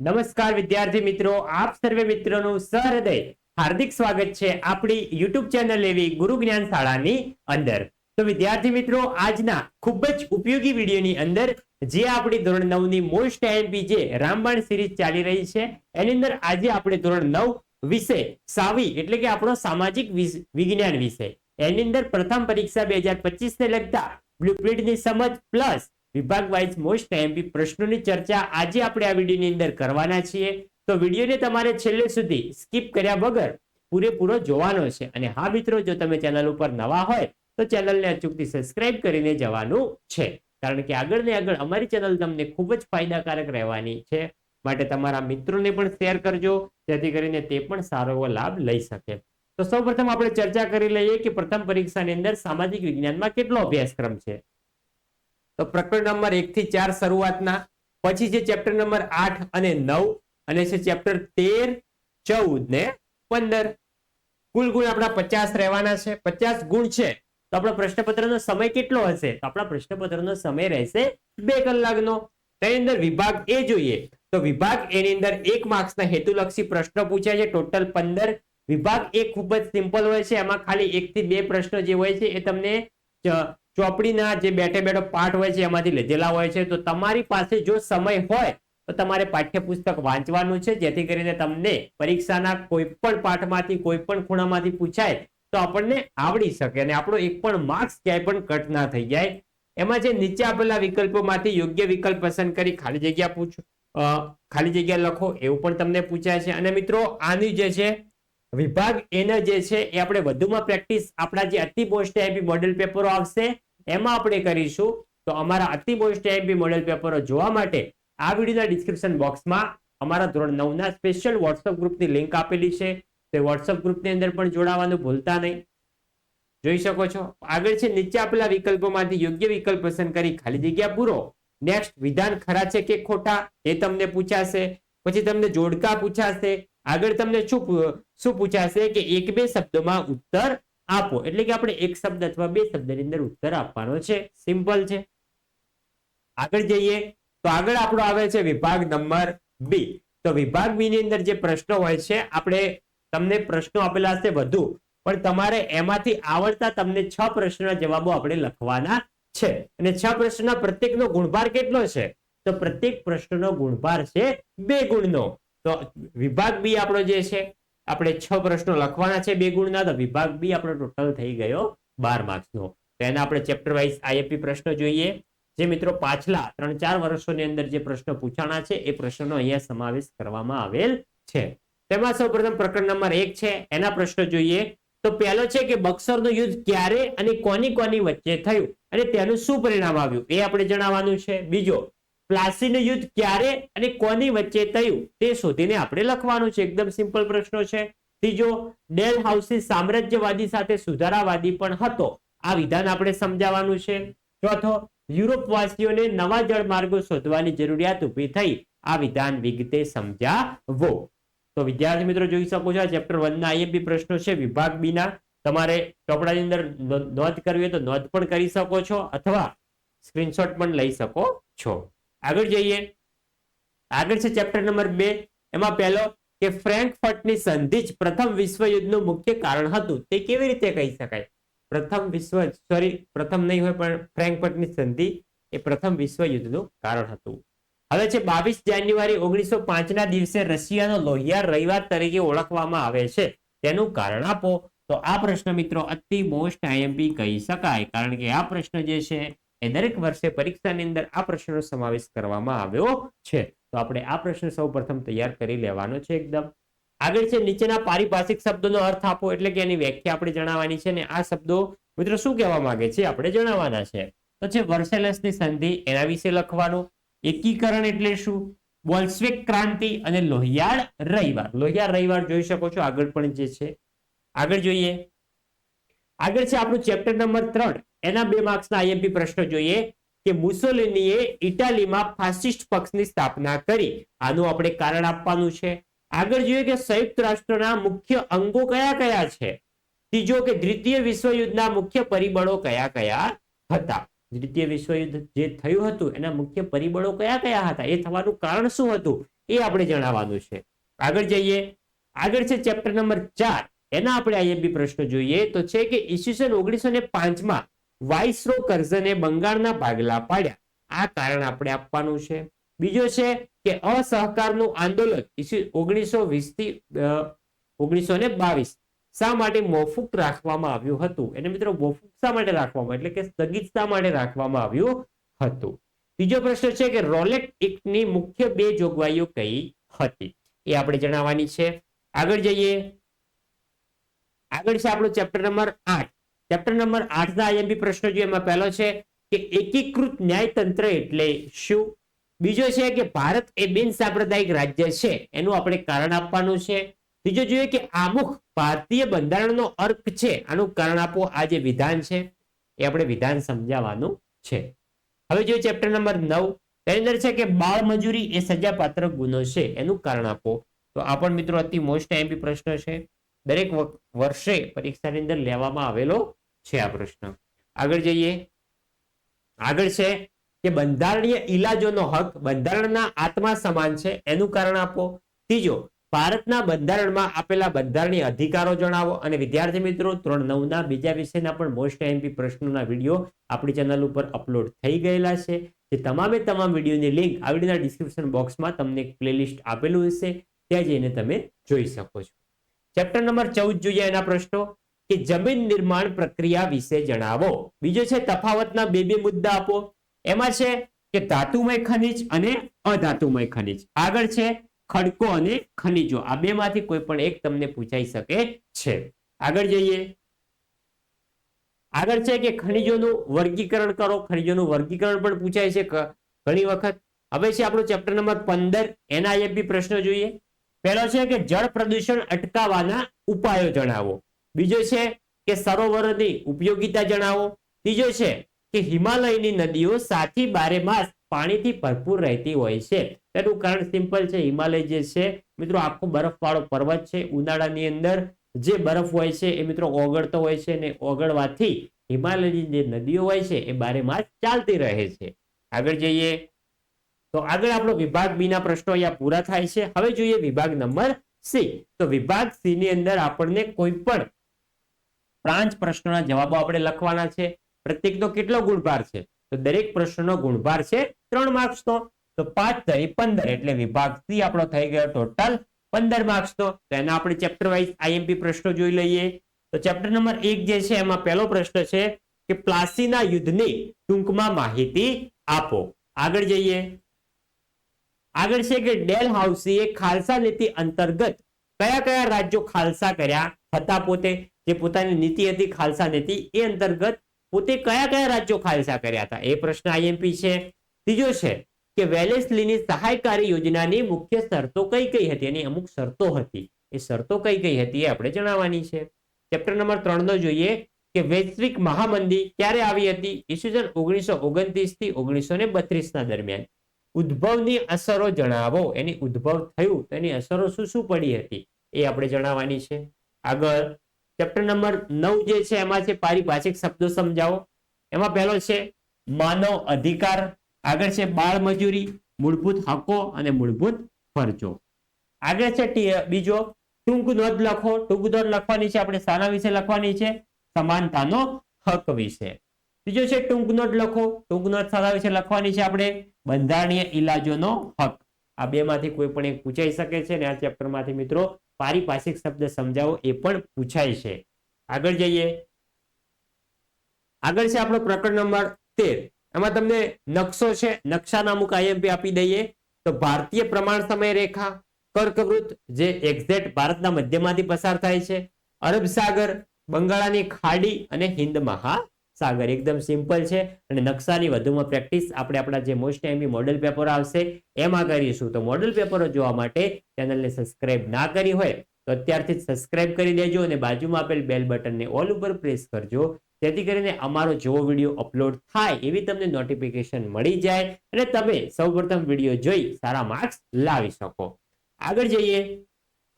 નમસ્કાર વિદ્યાર્થી મિત્રો, આપ સર્વે મિત્રોનું સહૃદય, હાર્દિક સ્વાગત છે આપણી યુટ્યુબ ચેનલ એવી ગુરુ જ્ઞાન શાળાની અંદર. તો વિદ્યાર્થી મિત્રો, આજના ખૂબ જ ઉપયોગી વિડીયોની અંદર, જે આપણી ધોરણ નવની મોસ્ટ આઈએમપી જે રામબાણ સિરીઝ ચાલી રહી છે, એની અંદર આજે આપણે ધોરણ નવ વિષય સાવી, એટલે કે આપણો સામાજિક વિજ્ઞાન વિષય એની અંદર પ્રથમ પરીક્ષા બે હજાર પચીસને લગતા બ્લુપ્રિન્ટની સમજ પ્લસ વિભાગ વાઇઝ મોસ્ટ એમપી પ્રશ્નોની ચર્ચા આજે આપણે આ વિડીયોની અંદર કરવાના છીએ. તો વિડીયોને તમારે છેલ્લે સુધી સ્કીપ કર્યા વગર પૂરેપૂરો જોવાનો છે. અને હા મિત્રો, જો તમે ચેનલ ઉપર નવા હોય, તો ચેનલને અચૂકથી સબસ્ક્રાઇબ કરીને જવાનું છે. કારણ કે આગળ ને આગળ અમારી ચેનલ તમને ખૂબ જ ફાયદાકારક રહેવાની છે. માટે તમારા મિત્રોને પણ શેર કરજો, જેથી કરીને તે પણ સારો એવો લાભ લઈ શકે. તો સૌપ્રથમ આપણે ચર્ચા કરી લઈએ કે પ્રથમ પરીક્ષાની અંદર સામાજિક વિજ્ઞાનમાં કેટલો અભ્યાસક્રમ છે. તો પ્રકરણ નંબર એક થી ચાર શરૂઆતના, પછી છે ચેપ્ટર નંબર આઠ અને નવ, અને છે ચેપ્ટર તેર, ચૌદ ને પંદર. કુલ ગુણ આપણા પચાસ રહેવાના છે. પચાસ ગુણ છે. તો આપણા પ્રશ્નપત્રનો સમય કેટલો હશે? તો આપણા પ્રશ્નપત્રનો સમય રહેશે બે કલાકનો. તેની અંદર વિભાગ એ જોઈએ. તો વિભાગ એની અંદર એક માર્ક્સના હેતુલક્ષી પ્રશ્નો પૂછાય છે. ટોટલ પંદર. વિભાગ એ ખૂબ જ સિમ્પલ હોય છે. એમાં ખાલી એક થી બે પ્રશ્નો જે હોય છે એ તમને ચોપડીના જે બેઠે બેઠો પાઠ હોય છે, એમાંથી લીધેલા હોય છે. તો તમારી પાસે જો સમય હોય, તો તમારે પાઠ્યપુસ્તક વાંચવાનું છે. જેથી કરીને તમને પરીક્ષાના કોઈ પણ પાઠમાંથી કોઈ પણ ખૂણામાંથી પૂછાય, તો આપણને આવડી શકે અને આપણો એક પણ માર્ક્સ ક્યાંય પણ કટ ના થઈ જાય. એમાં જે નીચે આપેલા વિકલ્પોમાંથી યોગ્ય વિકલ્પ પસંદ કરી ખાલી જગ્યા પૂછો ખાલી જગ્યા લખો, એવું પણ તમને પૂછાય છે. અને મિત્રો, આની જે છે, વિભાગ એના જે છે, એ આપણે વધુમાં પ્રેક્ટિસ આપણા જે અતિ મોસ્ટ આઈપી મોડેલ પેપરો આવશે. એમાં આપણે કરીશું તો અમારા અતિ મોસ્ટ એમપી મોડેલ પેપરો જોવા માટે આ વિડીયોના ડિસ્ક્રિપ્શન બોક્સમાં અમારા ધોરણ નવના સ્પેશિયલ વોટ્સઅપ ગ્રુપની લિંક આપેલી છે. તે વોટ્સઅપ ગ્રુપની અંદર પણ જોડાવાનું ભૂલતા નહીં. જોઈ શકો છો. આગળ છે, નીચે આપેલા વિકલ્પોમાંથી યોગ્ય વિકલ્પ પસંદ કરી ખાલી જગ્યા પૂરો. નેક્સ્ટ વિધાન ખરા છે કે ખોટા એ તમને પૂછાશે. પછી તમને જોડકા પૂછાશે. આગળ તમને શું શું પૂછાશે કે એક બે શબ્દોમાં ઉત્તર આપો. એટલે કે આપણે એક શબ્દ અથવા બે શબ્દની અંદર ઉત્તર આપવાનો છે. સિમ્પલ છે. આગળ જઈએ. તો આગળ આપણો આવે છે વિભાગ નંબર બી તો વિભાગ બી ની અંદર જે પ્રશ્નો હોય છે, આપણે તમને પ્રશ્નો આપેલા હશે વધુ. પણ તમારે એમાંથી આવડતા તમને છ પ્રશ્નના જવાબો આપણે લખવાના છે. અને છ પ્રશ્નના પ્રત્યેકનો ગુણભાર કેટલો છે? તો પ્રત્યેક પ્રશ્નનો ગુણભાર છે બે ગુણનો. તો વિભાગ બી આપણો જે છે આપણે છ પ્રશ્નો લખવાના છે બે ગુણના, તો વિભાગ બી આપણો ટોટલ થઈ ગયો બાર માર્ક્સનો. તો એના આપણે ચેપ્ટર વાઇઝ આઈએપી પ્રશ્નો જોઈએ. જે મિત્રો પાછલા ત્રણ ચાર વર્ષોની અંદર જે પ્રશ્નો પૂછાણા છે, એ પ્રશ્નોનો અહીંયા સમાવેશ કરવામાં આવેલ છે. તેમાં સૌપ્રથમ પ્રકરણ નંબર એક છે, એના પ્રશ્નો જોઈએ. તો પહેલો છે કે બક્સરનું યુદ્ધ ક્યારે અને કોની કોની વચ્ચે થયું અને તેનું શું પરિણામ આવ્યું એ આપણે જણાવવાનું છે. બીજો પ્લાસીનું યુદ્ધ ક્યારે અને કોની વચ્ચે થયું તે શોધીને આપણે લખવાનું છે. એકદમ સિમ્પલ પ્રશ્નો છે. ત્રીજો ડેલ હાઉસી સામ્રાજ્યવાદી સાથે સુધારાવાદી પણ હતો, આ વિધાન આપણે સમજાવવાનું છે. ચોથો, યુરોપવાસીઓને નવા જળમાર્ગો શોધવાની જરૂરિયાત ઊભી થઈ, આ વિધાન વિગતે સમજાવો. તો વિદ્યાર્થી મિત્રો જોઈ શકો છો ચેપ્ટર વન ના આઈએમપી પ્રશ્નો છે, વિભાગ બીના તમારે ચોપડાની અંદર નોંધ કરવી હોય તો નોંધ પણ કરી શકો છો, અથવા સ્ક્રીનશોટ પણ લઈ શકો છો. આગળ જઈએ. આગળ છે ચેપ્ટર નંબર બે. એમાં પહેલો કે ફ્રેન્કફર્ટની સંધિ જ પ્રથમ વિશ્વયુદ્ધનું મુખ્ય કારણ હતું. તે કેવી રીતે કહી શકાય? પ્રથમ વિશ્વ સોરી પ્રથમ નહીં હોય પણ ફ્રેન્કફર્ટની સંધિ એ પ્રથમ વિશ્વયુદ્ધનું કારણ હતું. હવે છે બાવીસ જાન્યુઆરી ઓગણીસો ના દિવસે રશિયાનો લોહિયાર રવિવાર તરીકે ઓળખવામાં આવે છે. તેનું કારણ આપો. તો આ પ્રશ્ન મિત્રો અતિ મોસ્ટ આઈએમપી કહી શકાય. કારણ કે આ પ્રશ્ન જે છે એ દરેક વર્ષે પરીક્ષાની અંદર આ પ્રશ્નનો સમાવેશ કરવામાં આવ્યો છે. તો આપણે આ પ્રશ્ન સૌ તૈયાર કરી લેવાનો છે એકદમ. આગળ છે, નીચેના પારિભાષિક શબ્દોનો અર્થ આપો, એટલે કે એની વ્યાખ્યા આપણે જણાવવાની છે ને આ શબ્દો મિત્રો શું કહેવા માંગે છે આપણે જણાવવાના છે. તો છે વર્સેલસની સંધિ એના વિશે લખવાનું. એકીકરણ એટલે શું? બોલ્સ્વેક ક્રાંતિ અને લોહિયાળ રવિવાર. લોહિયાળ રવિવાર જોઈ શકો છો આગળ પણ જે છે. આગળ જોઈએ. આગળ છે આપણું ચેપ્ટર નંબર ત્રણ. એના બે માર્ક્સના આઈએમપી પ્રશ્નો જોઈએ કે મુસોલિનીએ ઇટાલીમાં ફાસિસ્ટ પક્ષની સ્થાપના કરી. આનું આપણે કારણ આપવાનું છે. આગળ જોઈએ કે સંયુક્ત રાષ્ટ્રના મુખ્ય અંગો કયા કયા છે? ત્રીજો કે દ્વિતીય વિશ્વયુદ્ધના મુખ્ય પરિબળો કયા કયા હતા? દ્વિતીય વિશ્વયુદ્ધ જે થયું હતું, એના મુખ્ય પરિબળો કયા કયા હતા? એ થવાનું કારણ શું હતું? એ આપણે જણાવવાનું છે. આગળ જઈએ. આગળ છે ચેપ્ટર નંબર ચાર. એના આપણે આઈએમપી પ્રશ્નો જોઈએ. તો છે કે ઈસવીસન ઓગણીસો ને પાંચમાં વાઇસરો કરઝને બંગાળના ભાગલા પાડ્યા. આ કારણ આપણે આપવાનું છે. બીજો છે કે અસહકારનું આંદોલન ઓગણીસો વીસથી ઓગણીસો ને બાવીસ શા માટે મોફુક રાખવામાં આવ્યું હતું? એને મિત્રો મોફુક શા માટે રાખવામાં એટલે કે સ્થગિત શા માટે રાખવામાં આવ્યું હતું? ત્રીજો પ્રશ્ન છે કે રોલેટ એક્ટની મુખ્ય બે જોગવાઈઓ કઈ હતી? એ આપણે જણાવવાની છે. આગળ જઈએ. આગળ છે આપણો ચેપ્ટર નંબર આઠ. ચેપ્ટર નંબર આઠ ના આઈએમપી પ્રશ્ન જોઈએ એમાં પહેલો છે કે એકીકૃત ન્યાયતંત્ર એટલે શું? બીજો છે કે ભારત એ બિન સાંપ્રદાયિક રાજ્ય છે, એનું આપણે કારણ આપવાનું છે. ત્રીજો જોઈએ કે આમુખ ભારતીય બંધારણનો અર્થ છે, આનું કારણ આપો, આ જે વિધાન છે, એ આપણે વિધાન સમજાવવાનું છે. હવે જોઈએ ચેપ્ટર નંબર નવ. તેની અંદર છે કે બાળ મજૂરી એ સજાપાત્ર ગુનો છે, એનું કારણ આપો. તો આ પણ મિત્રો અતિ મોસ્ટ એમપી પ્રશ્ન છે. દરેક વર્ષે પરીક્ષાની અંદર લેવામાં આવેલો છે આ પ્રશ્ન. આગળ જઈએ. આગળ છે કે બંધારણીય ઇલાજોનો હક બંધારણના આત્મા સમાન છે. એનું કારણ આપો. ત્રીજો, ભારતના બંધારણમાં આપેલા બંધારણીય અધિકારો જણાવો. અને વિદ્યાર્થી મિત્રો ત્રણ નવના બીજા વિષયના પણ મોસ્ટ એમપી પ્રશ્નોના વીડિયો આપણી ચેનલ ઉપર અપલોડ થઈ ગયેલા છે. જે તમામે તમામ વિડીયોની લિંક આ વિડીયોના ડિસ્ક્રિપ્શન બોક્સમાં તમને પ્લેલિસ્ટ આપેલું હશે. ત્યાં જઈને તમે જોઈ શકો છો. ચેપ્ટર નંબર ચૌદ જોઈએ એના પ્રશ્નો કે જમીન નિર્માણ પ્રક્રિયા વિશે જણાવો. બીજો છે તફાવતના બે બે મુદ્દા આપો. એમાં છે કે ધાતુમય ખનિજ અને અધાતુમય ખનિજ. આગળ છે ખડકો અને ખનિજો. આ બે માંથી કોઈ પણ એક તમને પૂછાઈ શકે છે. આગળ જઈએ. આગળ છે કે ખનિજોનું વર્ગીકરણ કરો. ખનિજોનું વર્ગીકરણ પણ પૂછાય છે ઘણી વખત. હવે છે આપણો ચેપ્ટર નંબર પંદર. એના પ્રશ્નો જોઈએ. પહેલો છે કે જળ પ્રદૂષણ અટકાવવાના ઉપાયો જણાવો. બીજો છે કે સરોવરોની ઉપયોગિતા જણાવો. ત્રીજો છે કે હિમાલયની નદીઓ સાથી બારે માસ પાણીથી ભરપૂર રહેતી હોય છે. તેનું કારણ સિમ્પલ છે, હિમાલય જે છે, મિત્રો, આખો બરફવાળો પર્વત છે. ઉનાળાની અંદર જે બરફ હોય છે, એ મિત્રો ઓગળતો હોય છે અને ઓગળવાથી હિમાલયની જે નદીઓ હોય છે, એ બારે માસ ચાલતી રહે છે. આગળ જઈએ. તો આગળ આપણો વિભાગ બી ના પ્રશ્નો અહીંયા પૂરા થાય છે. હવે જોઈએ વિભાગ નંબર સી. તો વિભાગ સી ની અંદર આપણને કોઈ પણ પાંચ પ્રશ્નોના જવાબો આપણે લખવાના છે. પ્રત્યેકનો કેટલો ગુણભાર છે? તો દરેક પ્રશ્નનો ગુણભાર છે ત્રણ માર્ક્સનો તો પાંચ તરી પંદર એટલે વિભાગ સી આપણો થઈ ગયો ટોટલ પંદર માર્ક્સનો તો એના આપણે ચેપ્ટર વાઇઝ આઈએમપી પ્રશ્નો જોઈ લઈએ. તો ચેપ્ટર નંબર એક જે છે એમાં પહેલો પ્રશ્ન છે કે પ્લાસીના યુદ્ધની ટૂંકમાં માહિતી આપો. આગળ જઈએ. આગળ છે કે ડેલ હાઉસીએ ખાલસા નીતિ અંતર્ગત કયા કયા રાજ્યો ખાલસા કર્યા હતા પોતે? જે પોતાની નીતિ હતી ખાલસા નીતિ, એ અંતર્ગત પોતે કયા કયા રાજ્યો ખાલસા કર્યા હતા? એ પ્રશ્ન આઈએમપી છે. ત્રીજો છે કે વેલેસલીની સહાયકારી યોજનાની મુખ્ય શરતો કઈ કઈ હતી? એની અમુક શરતો હતી. એ શરતો કઈ કઈ હતી એ આપણે જણાવવાની છે. ચેપ્ટર નંબર ત્રણનો જોઈએ કે વૈશ્વિક મહામંદી ક્યારે આવી હતી? ઈસવીસન ઓગણીસો ઓગણત્રીસથી ઓગણીસો ને બત્રીસ ના દરમિયાન. ઉદ્ભવની અસરો જણાવો. એની ઉદ્ભવ થયું એની અસરો શું શું પડી હતી? એ આપણે જણાવવાની છે. આગળ ચેપ્ટર નંબર નવ જે છે, એમાં છે પારિભાષિક શબ્દો સમજાવો. એમાં પહેલો છે, માનવ અધિકાર. આગળ છે, બાળ મજૂરી, મૂળભૂત હકો અને મૂળભૂત ફરજો. આગળ છે બીજો, ટૂંક નોંધ લખો. ટૂંક નોંધ લખવાની છે, આપણે શાના વિશે લખવાની છે. સમાનતાનો હક વિશે. ત્રીજો છે ટૂંકનોટ લખો. ટૂંકનોટ શાના વિશે લખવાની છે આપણે બંધારણીય ઇલાજોનો હક. આ બે કોઈ પણ એક પૂછાઈ શકે છે અને આ ચેપ્ટરમાંથી મિત્રો પારિભાષિક શબ્દ સમજાવો એ પણ પૂછાય છે. આગળ જઈએ. આગળ છે આપણો પ્રકરણ નંબર તેર. એમાં તમને નકશો છે નકશાના અમુક આઈએમપી આપી દઈએ. તો ભારતીય પ્રમાણ સમય રેખા કર્કવૃત જે એક્ઝેક્ટ ભારતના મધ્યમાંથી પસાર થાય છે. અરબ સાગર, બંગાળાની ખાડી અને હિન્દ મહાસાગર એકદમ સિમ્પલ છે અને નકશાની વધુમાં પ્રેક્ટિસ આપણે આપણા જે મોસ્ટ એમબી મોડલ પેપર આવશે, એમાં કરીશું. તો મોડલ પેપરો જોવા માટે ચેનલને સબસ્ક્રાઇબ ના કરી હોય, તો અત્યારથી જ સબસ્ક્રાઇબ કરી દેજો અને બાજુમાં આપેલ બેલ બટનને ઓલ ઉપર પ્રેસ કરજો. જેથી કરીને અમારો જેવો વીડિયો અપલોડ થાય એવી તમને નોટિફિકેશન મળી જાય અને તમે સૌપ્રથમ વીડિયો જોઈ સારા માર્ક્સ લાવી શકો. આગળ જઈએ.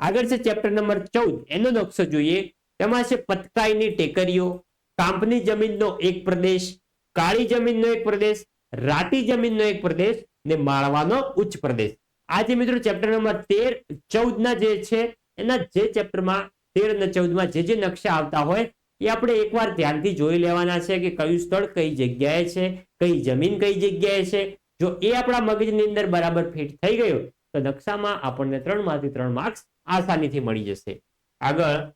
આગળ છે ચેપ્ટર નંબર ચૌદ. એનો નકશો જોઈએ. તેમાં છે પતકાઈની ટેકરીઓ. કાંપની જમીનનો એક પ્રદેશ, કાળી જમીનનો એક પ્રદેશ રાતી જમીનનો એક પ્રદેશ ને માળવાનો ઉચ્ચ પ્રદેશ. આજે મિત્રો ચેપ્ટર નંબર તેર ચૌદ ના જે છે, એના જે ચેપ્ટરમાં તેર અને ચૌદમાં જે જે નકશા આવતા હોય, એ આપણે એકવાર ધ્યાનથી જોઈ લેવાના છે કે કયું સ્થળ કઈ જગ્યાએ છે, કઈ જમીન કઈ જગ્યાએ છે. જો એ આપણા મગજની અંદર બરાબર ફિટ થઈ ગયું, તો નકશામાં આપણને ત્રણમાંથી ત્રણ માર્ક્સ આસાનીથી મળી જશે. આગળ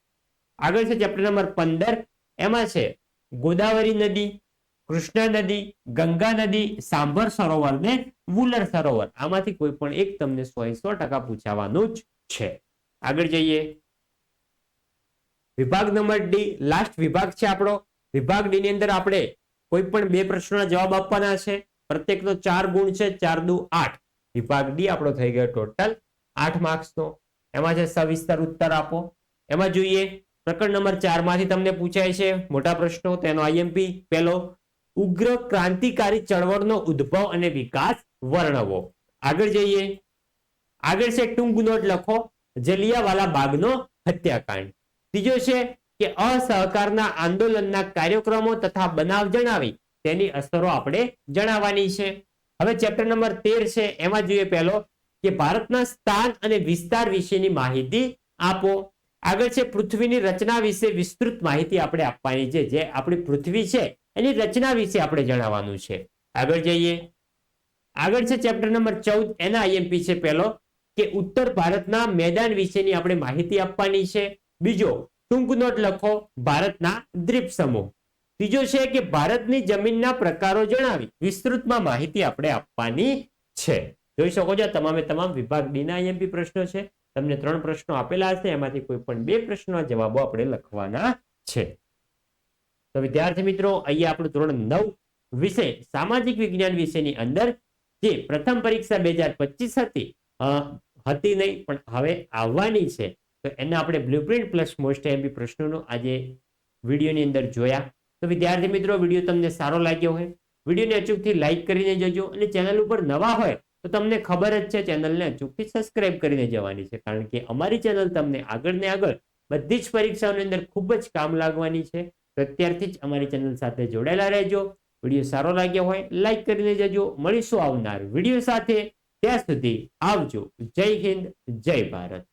આગળ છે ચેપ્ટર નંબર પંદર એમાં છે, ગોદાવરી નદી, કૃષ્ણા નદી, ગંગા નદી, સાંભર સરોવર ને વુલર સરોવર. આમાંથી કોઈ પણ એક તમને સો સો ટકા પૂછાવાનું જ છે. આગળ જઈએ. વિભાગ નંબર ડી લાસ્ટ વિભાગ છે આપણો. વિભાગ ડી ની અંદર આપણે કોઈ પણ બે પ્રશ્નોના જવાબ આપવાના છે પ્રત્યેકનો ચાર ગુણ છે, ચાર દુ આઠ. વિભાગ ડી આપણો થઈ ગયો ટોટલ આઠ માર્ક્સનો એમાં છે, સવિસ્તર ઉત્તર આપો. એમાં જોઈએ પ્રકરણ નંબર ચારમાંથી તમને પૂછાય છે, મોટા પ્રશ્નો, તેનો આઈએમપી, પહેલો, ઉગ્ર ક્રાંતિકારી ચળવળનો ઉદ્ભવ અને વિકાસ વર્ણવો. આગળ જઈએ. આગળ છે ટૂંક નોટ લખો, જલિયાવાલા બાગનો હત્યાકાંડ. ત્રીજો છે કે અસહકારના આંદોલનના કાર્યક્રમો તથા બનાવ જણાવી, તેની અસરો આપણે જણાવવાની છે. હવે ચેપ્ટર નંબર તેર છે, એમાં જોઈએ પહેલો કે ભારતના સ્થાન અને વિસ્તાર વિશેની માહિતી આપો. આગળ છે પૃથ્વીની રચના વિશે વિસ્તૃત માહિતી આપણે આપવાની છે. જે આપણી પૃથ્વી છે, એની રચના વિશે આપણે જણાવવાનું છે. આગળ જઈએ. આગળ છે ચેપ્ટર નંબર ચૌદ, એના આઈએમપી છે પહેલો, કે ઉત્તર ભારતના મેદાન વિશેની આપણે માહિતી આપવાની છે. બીજો, ટૂંક નોટ લખો, ભારતના દ્વીપ સમૂહ. ત્રીજો છે કે ભારતની જમીનના પ્રકારો જણાવી, વિસ્તૃતમાં માહિતી આપણે આપવાની છે. જોઈ શકો છો તમામે તમામ વિભાગ ડીના આઈએમપી પ્રશ્નો છે. તમને ત્રણ પ્રશ્નો આપેલા હશે, એમાંથી કોઈ પણ બે પ્રશ્નો જવાબો આપણે લખવાના છે. તો વિદ્યાર્થી મિત્રો, અહીંયા આપણું ધોરણ નવ વિષય સામાજિક વિજ્ઞાન વિષયની અંદર, જે પ્રથમ પરીક્ષા બે હજાર પચીસ હતી હતી નહીં, પણ હવે આવવાની છે. તો એને આપણે બ્લુપ્રિન્ટ પ્લસ મોસ્ટ એમપી પ્રશ્નોનો આજે વિડીયોની અંદર જોયા. તો વિદ્યાર્થી મિત્રો, વીડિયો તમને સારો લાગ્યો હોય, વિડીયોને અચૂકથી લાઇક કરીને જજો અને ચેનલ ઉપર નવા હોય તો તમને ખબર જ છે ચેનલને અચૂકથી સબસ્ક્રાઇબ કરીને જવાની છે. કારણ કે અમારી ચેનલ તમને આગળ ને આગળ બધી જ પરીક્ષાઓની અંદર ખૂબ જ કામ લાગવાની છે. તો અત્યારથી જ અમારી ચેનલ સાથે જોડાયેલા રહેજો. વીડિયો સારો લાગ્યો હોય લાઈક કરીને જજો. મળીશું આવનાર વીડિયો સાથે. ત્યાં સુધી આવજો. જય હિન્દ, જય ભારત.